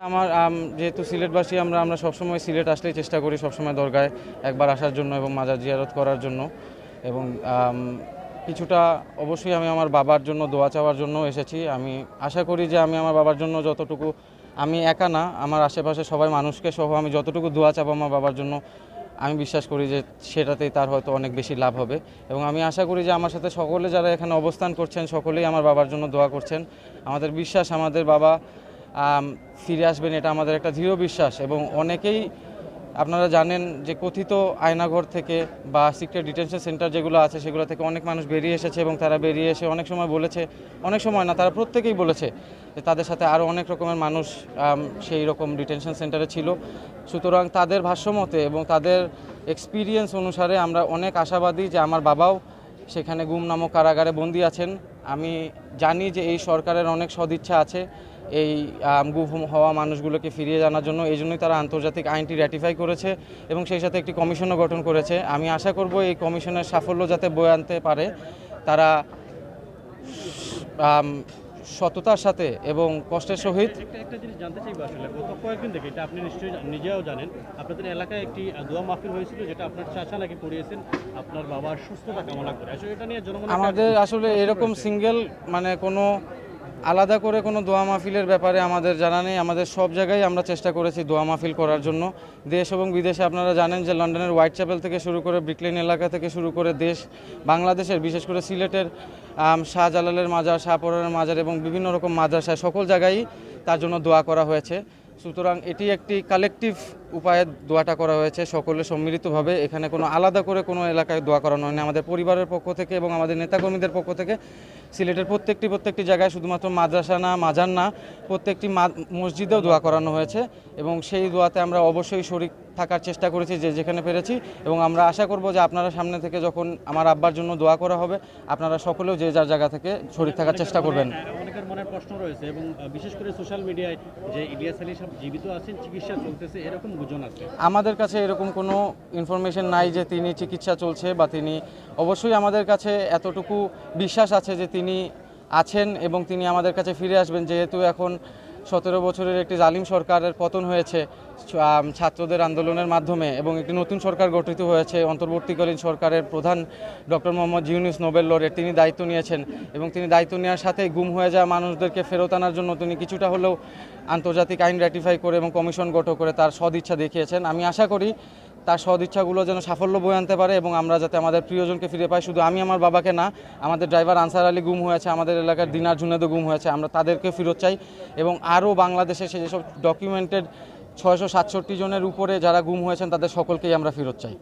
আমার যেহেতু সিলেটবাসী, আমরা আমরা সবসময় সিলেট আসলেই চেষ্টা করি সবসময় দরগায় একবার আসার জন্য এবং মাজার জিয়ারত করার জন্য। এবং কিছুটা অবশ্যই আমি আমার বাবার জন্য দোয়া চাওয়ার জন্য এসেছি। আমি আশা করি যে আমি আমার বাবার জন্য যতটুকু, আমি একা না, আমার আশেপাশে সবাই মানুষকে সহ আমি যতটুকু দোয়া চাবো আমার বাবার জন্য, আমি বিশ্বাস করি যে সেটাতেই তার হয়তো অনেক বেশি লাভ হবে। এবং আমি আশা করি যে আমার সাথে সকলে যারা এখানে অবস্থান করছেন, সকলেই আমার বাবার জন্য দোয়া করছেন। আমাদের বিশ্বাস, আমাদের বাবা ফিরে আসবেন, এটা আমাদের একটা দৃঢ় বিশ্বাস এবং অনেকেই আপনারা জানেন যে কথিত আয়নাঘর থেকে বা সিক্রেট ডিটেনশন সেন্টার যেগুলো আছে, সেগুলো থেকে অনেক মানুষ বেরিয়ে এসেছে এবং তারা বেরিয়ে এসে অনেক সময় বলেছে, অনেক সময় না, তারা প্রত্যেকেই বলেছে যে তাদের সাথে আরও অনেক রকমের মানুষ সেই রকম ডিটেনশন সেন্টারে ছিল। সুতরাং তাদের ভাষ্যমতে এবং তাদের এক্সপিরিয়েন্স অনুসারে আমরা অনেক আশাবাদী যে আমার বাবাও সেখানে গুম নামক কারাগারে বন্দী আছেন। আমি জানি যে এই সরকারের অনেক সদিচ্ছা আছে এই গুম হওয়া মানুষগুলোকে ফিরিয়ে জানার জন্য। এই জন্যই তারা আন্তর্জাতিক আইনটি র্যাটিফাই করেছে এবং সেই সাথে একটি কমিশনও গঠন করেছে। আমি আশা করব এই কমিশনের সাফল্য যাতে বয়ে আনতে পারে তারা সততার সাথে এবং কষ্টের সহিত একটা জিনিস জানতে চাইব আসলে গত কয়েকদিন থেকে এটা আপনি নিশ্চয়ই নিজেও জানেন আপনাদের এলাকায় একটি দোয়া মাহফিল হয়েছিল যেটা আপনার চাচা নাকি করিয়েছেন আপনার বাবার সুস্থতা কামনা করে। আসলে এটা নিয়ে জনগণ আমাদের আসলে এরকম সিঙ্গেল মানে কোনো আলাদা করে কোনো দোয়া মাহফিলের ব্যাপারে আমাদের জানা নেই। আমাদের সব জায়গায় আমরা চেষ্টা করেছি দোয়া মাহফিল করার জন্য। দেশ এবং বিদেশে আপনারা জানেন যে লন্ডনের হোয়াইট চ্যাপেল থেকে শুরু করে ব্রিকলেন এলাকা থেকে শুরু করে দেশ, বাংলাদেশের, বিশেষ করে সিলেটের শাহজালালের মাজার শাহপরের মাজার এবং বিভিন্ন রকম মাদ্রাসায় সকল জায়গায় তার জন্য দোয়া করা হয়েছে। সুতরাং এটি একটি কালেকটিভ উপায়ে দোয়াটা করা হয়েছে সকলে সম্মিলিতভাবে। এখানে কোনো আলাদা করে কোনো এলাকায় দোয়া করানো হয়নি। আমাদের পরিবারের পক্ষ থেকে এবং আমাদের নেতাকর্মীদের পক্ষ থেকে সিলেটের প্রত্যেকটি প্রত্যেকটি জায়গায় শুধুমাত্র মাদ্রাসা না, মাজার না, প্রত্যেকটি মসজিদেও দোয়া করানো হয়েছে এবং সেই দোয়াতে আমরা অবশ্যই শরিক থাকার চেষ্টা করেছি যে যেখানে পেরেছি এবং আমরা আশা করব যে আপনারা সামনে থেকে যখন আমার আব্বার জন্য দোয়া করা হবে আপনারা সকলেও যে যার জায়গা থেকে শরিক থাকার চেষ্টা করবেন। অনেকের মনে প্রশ্ন রয়েছে এবং বিশেষ করে সোশ্যাল মিডিয়ায় যে ইলিয়াস আলী সাহেব জীবিত আছেন চিকিৎসা চলতেছে এরকম গুজন আছে? আমাদের কাছে এরকম কোনো ইনফরমেশন নাই যে তিনি চিকিৎসা চলছে বা তিনি অবশ্যই আমাদের কাছে এতটুকু বিশ্বাস আছে যে তিনি আছেন এবং তিনি আমাদের কাছে ফিরে আসবেন। যেহেতু এখন সতেরো বছরের একটি জালিম সরকারের পতন হয়েছে ছাত্রদের আন্দোলনের মাধ্যমে এবং একটি নতুন সরকার গঠিত হয়েছে, অন্তর্বর্তীকালীন সরকারের প্রধান ডক্টর মোহাম্মদ জিউনিস নোবেল লরের তিনি দায়িত্ব নিয়েছেন এবং তিনি দায়িত্ব নেওয়ার সাথে গুম হয়ে যাওয়া মানুষদেরকে ফেরত আনার জন্য তিনি কিছুটা হলেও আন্তর্জাতিক আইন র্যাটিফাই করে এবং কমিশন গঠন করে তার সদিচ্ছা দেখিয়েছেন। আমি আশা করি তার সদিচ্ছাগুলো যেন সাফল্য বয়ে আনতে পারে এবং আমরা যাতে আমাদের প্রিয়জনকে ফিরে পাই। শুধু আমি আমার বাবাকে না, আমাদের ড্রাইভার আনসার আলী গুম হয়েছে, আমাদের এলাকার দিনার জুনেদও গুম হয়েছে, আমরা তাদেরকে ফেরত চাই এবং আরও বাংলাদেশে সে যেসব ডকুমেন্টেড ছয়শো সাতষট্টি জনের উপরে যারা গুম হয়েছেন তাদের সকলকেই আমরা ফেরত চাই।